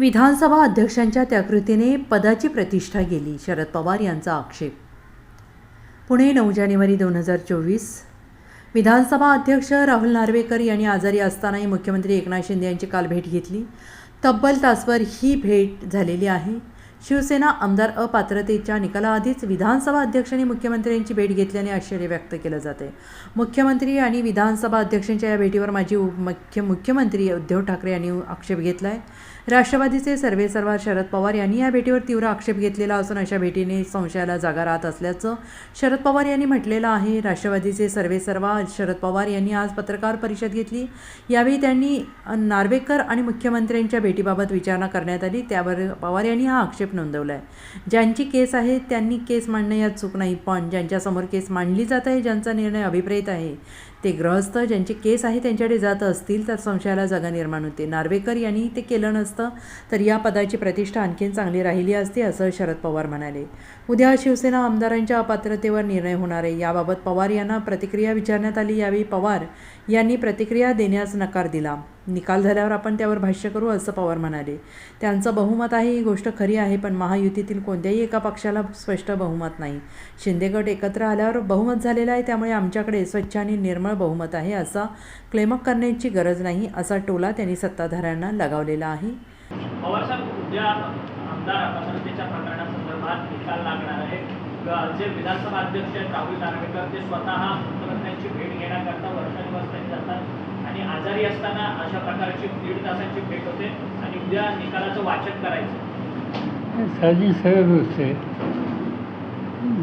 विधानसभा अध्यक्षांच्या त्या कृतीने पदाची प्रतिष्ठा गेली शरद पवार यांचा आक्षेप. पुणे नऊ जानेवारी दोन हजार चोवीस. विधानसभा अध्यक्ष राहुल नार्वेकर यांनी आजारी असतानाही मुख्यमंत्री एकनाथ शिंदे यांची काल भेट घेतली. तब्बल तासभर ही भेट झालेली आहे. शिवसेना आमदार अपात्रतेच्या निकालाआधीच विधानसभा अध्यक्षांनी मुख्यमंत्र्यांची भेट घेतल्याने आश्चर्य व्यक्त केलं जाते. मुख्यमंत्री आणि विधानसभा अध्यक्षांच्या या भेटीवर माजी उप- मुख्य मुख्यमंत्री उद्धव ठाकरे यांनी आक्षेप घेतला आहे राष्ट्रवादीचे सर्वेसर्वा शरद पवार यांनी या भेटीवर तीव्र आक्षेप घेतलेला असून अशा भेटीने संशयाला जागा राहत असल्याचं शरद पवार यांनी म्हटलेलं आहे. राष्ट्रवादीचे सर्वेसर्वा शरद पवार यांनी आज पत्रकार परिषद घेतली. यावेळी त्यांनी नार्वेकर आणि मुख्यमंत्र्यांच्या भेटीबाबत विचारणा करण्यात आली. त्यावर पवार यांनी हा आक्षेप नोंदवला आहे. ज्यांची केस आहे त्यांनी केस मांडणं यात चूक नाही पण ज्यांच्यासमोर केस मांडली जात आहे ज्यांचा निर्णय अभिप्रेत आहे ते ग्रहस्थ ज्यांचे केस आहे त्यांच्याकडे जात असतील तर संशयाला जागा निर्माण होते. नार्वेकर यांनी ते केलं नसतं तर या पदाची प्रतिष्ठा आणखीन चांगली राहिली असती असं शरद पवार म्हणाले. उद्या शिवसेना आमदारांच्या अपात्रतेवर निर्णय होणार आहे. याबाबत पवार यांना प्रतिक्रिया विचारण्यात आली यावेळी पवार यांनी प्रतिक्रिया देण्यास नकार दिला. निकाल झाल्यावर आपण त्यावर भाष्य करू असं पवार म्हणाले. त्यांचं बहुमत आहे ही गोष्ट खरी आहे पण महायुतीतील कोणत्याही एका पक्षाला स्पष्ट बहुमत नाही. शिंदे गट एकत्र आल्यावर बहुमत झालेलं आहे त्यामुळे आमच्याकडे स्वच्छ आणि निर्मळ बहुमत आहे असा क्लेमक करण्याची गरज नाही असा टोला त्यांनी सत्ताधाऱ्यांना लगावलेला आहे. पवार जे विधानसभा अध्यक्ष आहेत राहुल नार्वेकर ते स्वतः मुख्यमंत्र्यांची भेट घेण्याकरता वर्षानुवर्ष जातात. आणि आजारी असताना अशा प्रकारची दीड तासाची भेट होते आणि उद्या निकालाचं वाचन करायचं. साधी सरळ गोष्ट आहे.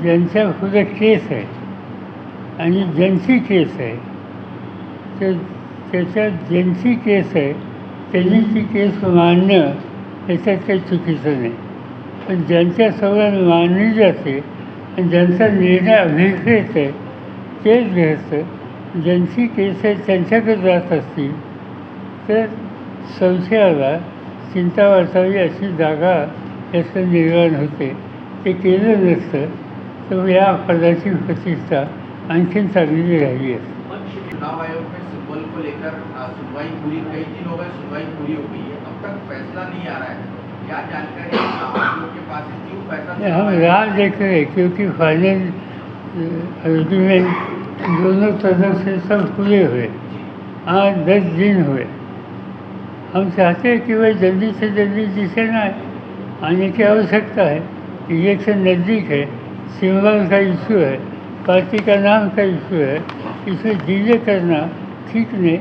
ज्यांच्या पुढे केस आहे आणि ज्यांची केस आहे तर त्याच्यात ज्यांची केस आहे त्यांनी ती केस मांडणं याच्यात काही चुकीचं नाही. पण ज्यांच्या सगळ्या मांडली जाते आणि ज्यांचा निर्णय अभिप्रेत आहे तेच घ्यायचं ज्यांची केस आहे त्यांच्याकडे जात असतील तर संशयाला चिंता वाचावी अशी जागा याचं निर्माण होते. ते केलं नसतं तर या पदाची प्रतिष्ठा आणखीन चांगली राहिली असते. पण शिव- चुनाव आयोग में सिंबल को लेकर आ, सुनवाई पूरी कई दिनों में सुनवाई पूरी हो गई है। अब तक फैसला नहीं आ रहा है। क्या जानकारी आप लोग के पास है? क्यों फैसला नहीं, हम राह देख रहे हैं क्योंकि फाइनल एग्रीमेंट दोनों तरफ से सब पूरे हुए आज दस दिन हुए। हम चाहते हैं कि वह जल्दी से जल्दी जिसे ना आने की आवश्यकता है इलेक्शन नज़दीक है सिंबल का इशू है पार्टी का नाम का इशू है इसमें डिले करना ठीक नहीं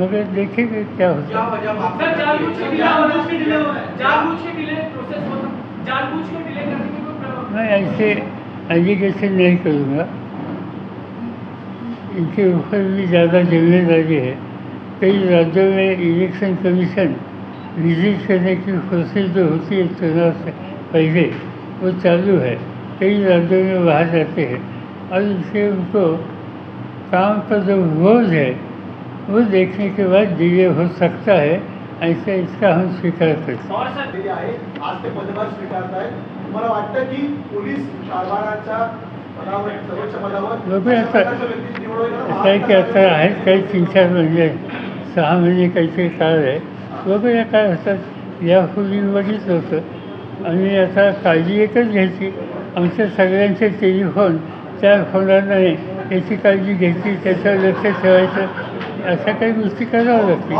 मगर देखेंगे क्या होता क्या है वजह आप सर जानबूझ के डिले रहा डिले रहा जानबूझ के डिले प्रोसेस रहा जानबूझ के डिले करने की कोई प्र- मैं ऐसे एलिगेशन नहीं करूँगा। इनके ऊपर भी ज़्यादा जिम्मेदारी है कई राज्यों में इलेक्शन कमीशन विजिट करने की कोशिश जो होती है चुनाव से पहले वो चालू है कई राज्यों में बाहर जाते. हैं और इससे उनको काम का जो बोझ है वो देखने के बाद डिले हो सकता है ऐसा इसका हम स्वीकार करते. हैं पवार आता असं आहे की आता आहेत काही तीन चार महिने सहा महिने काहीतरी काळ आहे बघूया काय होतात यापूर्वी बघितलं होतं आणि आता काळजी एकच घ्यायची आमच्या सगळ्यांचे टेलिफोन त्या फोनांना याची काळजी घ्यायची त्याच्यावर लक्ष ठेवायचं अशा काही गोष्टी कराव्या लागतील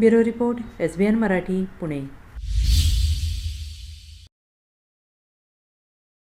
bureau report S B N Marathi Pune.